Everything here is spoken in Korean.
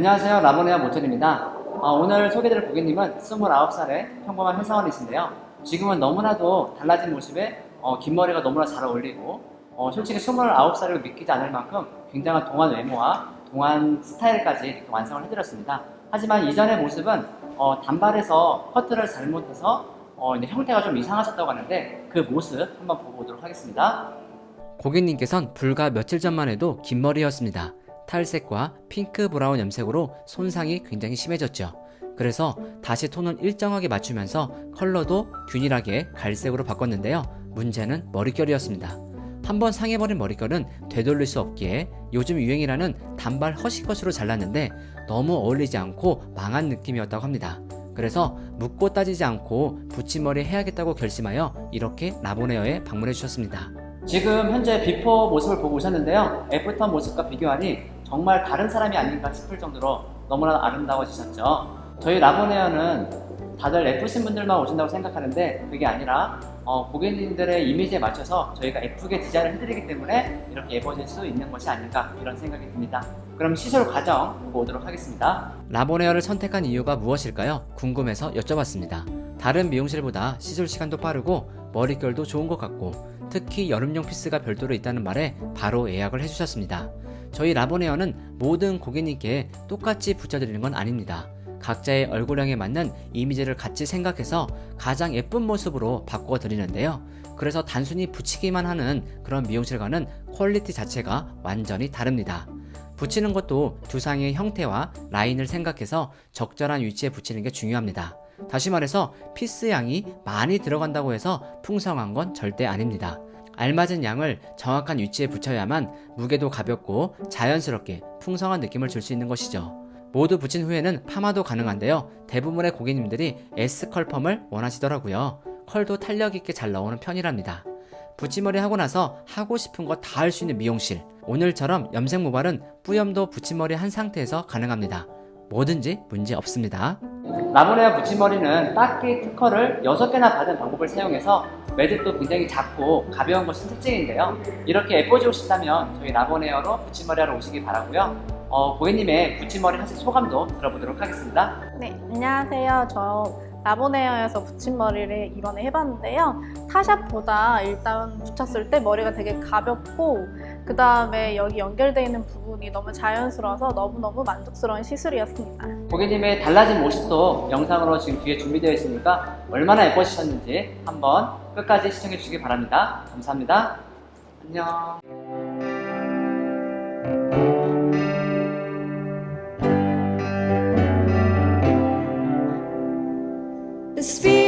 안녕하세요. 라보네아 모텔입니다. 어, 오늘 소개드릴 고객님은 29살의 평범한 회사원이신데요. 지금은 너무나도 달라진 모습에 어, 긴 머리가 너무나 잘 어울리고 어, 솔직히 29살을 믿기지 않을 만큼 굉장한 동안 외모와 동안 스타일까지 이렇게 완성을 해드렸습니다. 하지만 이전의 모습은 어, 단발에서 커트를 잘못해서 어, 형태가 좀 이상하셨다고 하는데 그 모습 한번 보고 오도록 하겠습니다. 고객님께선 불과 며칠 전만 해도 긴 머리였습니다. 탈색과 핑크 브라운 염색으로 손상이 굉장히 심해졌죠. 그래서 다시 톤을 일정하게 맞추면서 컬러도 균일하게 갈색으로 바꿨는데요. 문제는 머릿결이었습니다. 한번 상해버린 머릿결은 되돌릴 수 없기에 요즘 유행이라는 단발 허쉬컷으로 잘랐는데 너무 어울리지 않고 망한 느낌이었다고 합니다. 그래서 묻고 따지지 않고 붙임머리 해야겠다고 결심하여 이렇게 라보네어에 방문해 주셨습니다. 지금 현재 비포 모습을 보고 오셨는데요. 애프터 모습과 비교하니 정말 다른 사람이 아닌가 싶을 정도로 너무나 아름다워지셨죠. 저희 라보네어는 다들 예쁘신 분들만 오신다고 생각하는데 그게 아니라 어, 고객님들의 이미지에 맞춰서 저희가 예쁘게 디자인을 해드리기 때문에 이렇게 예뻐질 수 있는 것이 아닌가 이런 생각이 듭니다. 그럼 시술 과정 보고 오도록 하겠습니다. 라보네어를 선택한 이유가 무엇일까요? 궁금해서 여쭤봤습니다. 다른 미용실보다 시술 시간도 빠르고 머릿결도 좋은 것 같고 특히 여름용 피스가 별도로 있다는 말에 바로 예약을 해주셨습니다. 저희 라보네어는 모든 고객님께 똑같이 붙여드리는 건 아닙니다. 각자의 얼굴형에 맞는 이미지를 같이 생각해서 가장 예쁜 모습으로 바꿔 드리는데요. 그래서 단순히 붙이기만 하는 그런 미용실과는 퀄리티 자체가 완전히 다릅니다. 붙이는 것도 두상의 형태와 라인을 생각해서 적절한 위치에 붙이는 게 중요합니다. 다시 말해서 피스 양이 많이 들어간다고 해서 풍성한 건 절대 아닙니다. 알맞은 양을 정확한 위치에 붙여야만 무게도 가볍고 자연스럽게 풍성한 느낌을 줄 수 있는 것이죠. 모두 붙인 후에는 파마도 가능한데요. 대부분의 고객님들이 S 컬 펌을 원하시더라고요. 컬도 탄력 있게 잘 나오는 편이랍니다. 붙임머리 하고 나서 하고 싶은 거 다 할 수 있는 미용실. 오늘처럼 염색 모발은 뿌염도 붙임머리 한 상태에서 가능합니다. 뭐든지 문제 없습니다. 라보네아 붙임머리는 닦기 특허를 6개나 받은 방법을 사용해서 매듭도 굉장히 작고 가벼운 것이 특징인데요. 이렇게 예뻐지고 싶다면 저희 라보네어로 붙임머리 하러 오시기 바라고요. 어, 고객님의 붙임머리 하실 소감도 들어보도록 하겠습니다. 네, 안녕하세요. 저 라보네어에서 붙임머리를 이번에 해봤는데요. 타샵보다 일단 붙였을 때 머리가 되게 가볍고 그 다음에 여기 연결되어 있는 부분이 너무 자연스러워서 너무너무 만족스러운 시술이었습니다. 고객님의 달라진 모습도 영상으로 지금 뒤에 준비되어 있으니까 얼마나 예뻐지셨는지 한번 끝까지 시청해 주시기 바랍니다. 감사합니다. 안녕. Speed